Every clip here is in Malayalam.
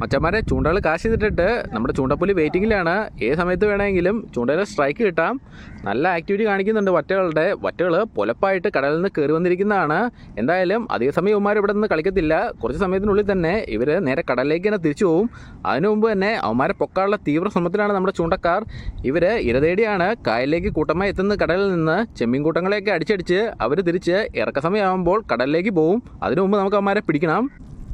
മച്ചന്മാരെ ചൂണ്ടകൾ കാശ് ചെയ്തിട്ടിട്ട് നമ്മുടെ ചൂണ്ടപ്പുലി വെയിറ്റിങ്ങിലാണ്. ഏത് സമയത്ത് വേണമെങ്കിലും ചൂണ്ടയിൽ സ്ട്രൈക്ക് കിട്ടാം. നല്ല ആക്ടിവിറ്റി കാണിക്കുന്നുണ്ട് വറ്റകളുടെ. വറ്റകൾ പൊലപ്പായിട്ട് കടലിൽ നിന്ന് കയറി വന്നിരിക്കുന്നതാണ്. എന്തായാലും അധിക സമയം അവന്മാർ ഇവിടെ നിന്ന് കളിക്കത്തില്ല. കുറച്ച് സമയത്തിനുള്ളിൽ തന്നെ ഇവർ നേരെ കടലിലേക്ക് തന്നെ തിരിച്ചു പോകും അതിനു മുമ്പ് തന്നെ അവന്മാരെ പൊക്കാനുള്ള തീവ്ര ശ്രമത്തിലാണ് നമ്മുടെ ചൂണ്ടക്കാർ. ഇവർ ഇരതേടിയാണ് കായലിലേക്ക് കൂട്ടമായി എത്തുന്ന കടലിൽ നിന്ന്. ചെമ്മീൻ കൂട്ടങ്ങളെയൊക്കെ അടിച്ചടിച്ച് അവർ തിരിച്ച് ഇറക്ക സമയമാകുമ്പോൾ കടലിലേക്ക് പോകും അതിനു മുമ്പ് നമുക്ക് അവന്മാരെ പിടിക്കണം.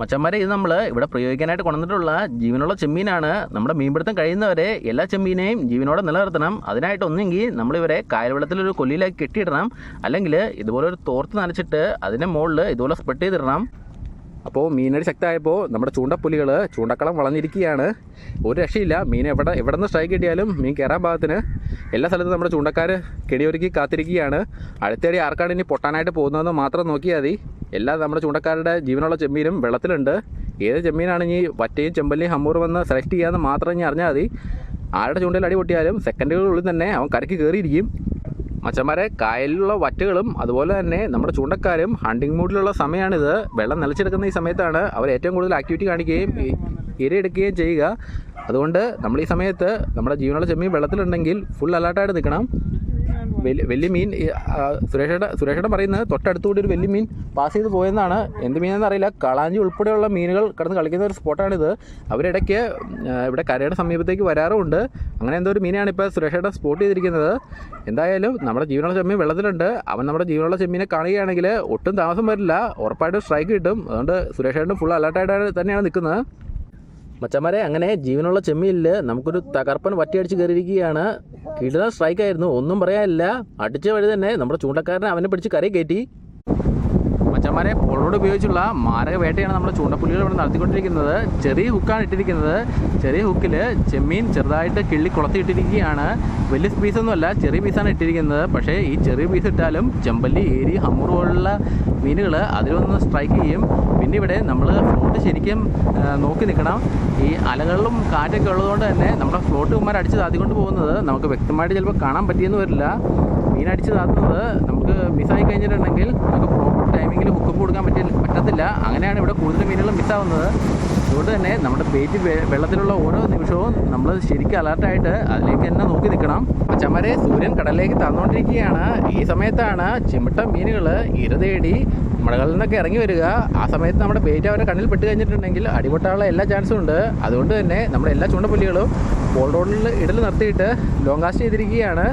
മച്ചന്മാരെ ഇത് നമ്മൾ ഇവിടെ പ്രയോഗിക്കാനായിട്ട് കൊണ്ടുവന്നിട്ടുള്ള ജീവനുള്ള ചെമ്മീനാണ് നമ്മുടെ മീൻപിടുത്തം കഴിയുന്നവരെ എല്ലാ ചെമ്മീനെയും ജീവനോടെ നിലനിർത്തണം. അതിനായിട്ട് ഒന്നെങ്കിൽ നമ്മളിവരെ കായൽവെള്ളത്തിലൊരു കൊല്ലിയിലേക്ക് കെട്ടിയിടണം. അല്ലെങ്കിൽ ഇതുപോലെ ഒരു തോർത്ത് നനച്ചിട്ട് അതിന്റെ മുകളിൽ ഇതുപോലെ സ്പ്രെഡ് ചെയ്തിടണം. അപ്പോൾ മീനടി ശക്തമായപ്പോൾ നമ്മുടെ ചൂണ്ടപ്പുലികൾ ചൂണ്ടക്കളം വളഞ്ഞിരിക്കുകയാണ്. ഒരു രക്ഷയില്ല. മീൻ എവിടെ എവിടെ നിന്ന് സ്ട്രൈക്ക് കിട്ടിയാലും മീൻ കയറാൻ പാകത്തിന് എല്ലാ സ്ഥലത്തും നമ്മുടെ ചൂണ്ടക്കാർ കെടിയൊരുക്കി കാത്തിരിക്കുകയാണ്. അടുത്തടി ആർക്കാണ് ഇനി പൊട്ടാനായിട്ട് പോകുന്നതെന്ന് മാത്രം നോക്കിയാൽ മതി. എല്ലാ നമ്മുടെ ചൂണ്ടക്കാരുടെ ജീവനുള്ള ചെമ്മീനും വെള്ളത്തിലുണ്ട്. ഏത് ചെമ്മീനാണ് ഇനി വറ്റയും ചെമ്പല്ലിയും ഹമ്മൂറും വന്ന് സെലക്ട് ചെയ്യാമെന്ന് മാത്രം ഇനി അറിഞ്ഞാൽ മതി. ആരുടെ ചൂണ്ടയിൽ അടി പൊട്ടിയാലും സെക്കൻഡുകളുള്ളിൽ തന്നെ അവൻ കരയ്ക്ക് കയറിയിരിക്കും. മച്ചന്മാരെ കായലിലുള്ള വറ്റകളും അതുപോലെ തന്നെ നമ്മുടെ ചൂണ്ടക്കാരും ഹണ്ടിങ് മൂഡിലുള്ള സമയമാണിത് വെള്ളം നിലച്ചെടുക്കുന്ന ഈ സമയത്താണ് അവർ ഏറ്റവും കൂടുതൽ ആക്ടിവിറ്റി കാണിക്കുകയും ഇരയെടുക്കുകയും ചെയ്യുക. അതുകൊണ്ട് നമ്മൾ ഈ സമയത്ത് നമ്മുടെ ജീവനുള്ള ചെമ്മീൻ വെള്ളത്തിലുണ്ടെങ്കിൽ ഫുൾ അലേർട്ടായിട്ട് നിൽക്കണം. വലിയ വലിയ മീൻ സുരേഷയുടെ സുരേഷയുടെ പറയുന്നത് തൊട്ടടുത്തുകൂടി ഒരു വലിയ മീൻ പാസ് ചെയ്ത് പോയെന്നാണ്. എന്ത് മീനെന്ന് അറിയില്ല. കളാഞ്ചി ഉൾപ്പെടെയുള്ള മീനുകൾ കടന്ന് കളിക്കുന്ന ഒരു സ്പോട്ടാണിത്. അവരിടയ്ക്ക് ഇവിടെ കരയുടെ സമീപത്തേക്ക് വരാറുമുണ്ട്. അങ്ങനെ എന്തോ ഒരു മീനാണ് ഇപ്പോൾ സുരേഷേട്ടൻ സ്പോട്ട് ചെയ്തിരിക്കുന്നത്. എന്തായാലും നമ്മുടെ ജീവനുള്ള ചെമ്മീൻ വെള്ളത്തിലുണ്ട്. അവൻ നമ്മുടെ ജീവനുള്ള ചെമ്മീനെ കാണുകയാണെങ്കിൽ ഒട്ടും താമസം വരില്ല. ഉറപ്പായിട്ടും സ്ട്രൈക്ക് കിട്ടും. അതുകൊണ്ട് സുരേഷേട്ടൻ ഫുൾ അലർട്ടായിട്ട് തന്നെയാണ് നിൽക്കുന്നത്. മച്ചന്മാരെ അങ്ങനെ ജീവനുള്ള ചെമ്മീനിൽ നമുക്കൊരു തകർപ്പൻ വറ്റിയടിച്ച് കയറിയിരിക്കുകയാണ്. കിടുന്ന സ്ട്രൈക്കായിരുന്നു ഒന്നും പറയാനില്ല. അടിച്ച വഴി തന്നെ നമ്മുടെ ചൂണ്ടക്കാരനെ അവനെ പിടിച്ച് കറി കയറ്റി. മച്ചന്മാരെ പോളോട് ഉപയോഗിച്ചുള്ള മാരക വേട്ടയാണ് നമ്മുടെ ചൂണ്ടപ്പുലികൾ ഇവിടെ നടത്തിക്കൊണ്ടിരിക്കുന്നത്. ചെറിയ ഹുക്കാണ് ഇട്ടിരിക്കുന്നത്. ചെറിയ ഹുക്കിൽ ചെമ്മീൻ ചെറുതായിട്ട് കിള്ളി കുളത്തിയിട്ടിരിക്കുകയാണ്. വലിയ പീസൊന്നുമല്ല ചെറിയ പീസാണ് ഇട്ടിരിക്കുന്നത്. പക്ഷേ ഈ ചെറിയ പീസ് ഇട്ടാലും ചെമ്പല്ലി ഏരി ഹമ്മൂർ പോലുള്ള മീനുകൾ അതിലൊന്ന് സ്ട്രൈക്ക് ചെയ്യും. പിന്നെ ഇവിടെ നമ്മൾ ഫ്ലോട്ട് ശരിക്കും നോക്കി നിൽക്കണം. ഈ അലകളിലും കാറ്റൊക്കെ ഉള്ളതുകൊണ്ട് തന്നെ നമ്മുടെ ഫ്ലോട്ട് ഉമ്മാർ അടിച്ച് താത്തിക്കൊണ്ട് പോകുന്നത് നമുക്ക് വ്യക്തമായിട്ട് ചിലപ്പോൾ കാണാൻ പറ്റിയെന്ന് വരില്ല. മീൻ അടിച്ച് താത്തുന്നത് നമുക്ക് മിസ്സായി കഴിഞ്ഞിട്ടുണ്ടെങ്കിൽ ടൈമിങ്ങിൽ ഹുക്കപ്പ് കൊടുക്കാൻ പറ്റില്ല പറ്റത്തില്ല. അങ്ങനെയാണ് ഇവിടെ കൂടുതൽ മീനുകൾ മിസ്സാവുന്നത് അതുകൊണ്ട് തന്നെ നമ്മുടെ ബേറ്റ് വെള്ളത്തിലുള്ള ഓരോ നിമിഷവും നമ്മൾ ശരിക്കും അലർട്ടായിട്ട് അതിലേക്ക് തന്നെ നോക്കി നിൽക്കണം. അച്ചമ്മരെ സൂര്യൻ കടലിലേക്ക് തന്നുകൊണ്ടിരിക്കുകയാണ് ഈ സമയത്താണ് ചിമിട്ട മീനുകൾ ഇരതേടി മുളകളിൽ നിന്നൊക്കെ ഇറങ്ങി വരിക. ആ സമയത്ത് നമ്മുടെ ബേറ്റ് അവരുടെ കണ്ണിൽ പെട്ട് കഴിഞ്ഞിട്ടുണ്ടെങ്കിൽ അടിപൊട്ടാനുള്ള എല്ലാ ചാൻസും ഉണ്ട്. അതുകൊണ്ട് തന്നെ നമ്മുടെ എല്ലാ ചൂണ്ടപ്പുലികളും പോൾ റോഡിൽ ഇടൽ നിർത്തിയിട്ട് ലോങ് കാസ്റ്റ് ചെയ്തിരിക്കുകയാണ്.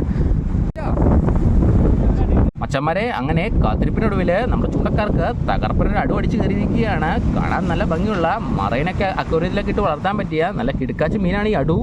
മച്ചന്മാരെ അങ്ങനെ കാത്തിരിപ്പിനൊടുവിൽ നമ്മുടെ ചൂണ്ടക്കാർക്ക് തകർപ്പനൊരു അടു അടിച്ച് കയറിയിരിക്കുകയാണ്. കാണാൻ നല്ല ഭംഗിയുള്ള മറൈനൊക്കെ അക്വറിയത്തിലൊക്കെ ഇട്ട് വളർത്താൻ പറ്റിയ നല്ല കിടുക്കാച്ച മീനാണ് ഈ അടു.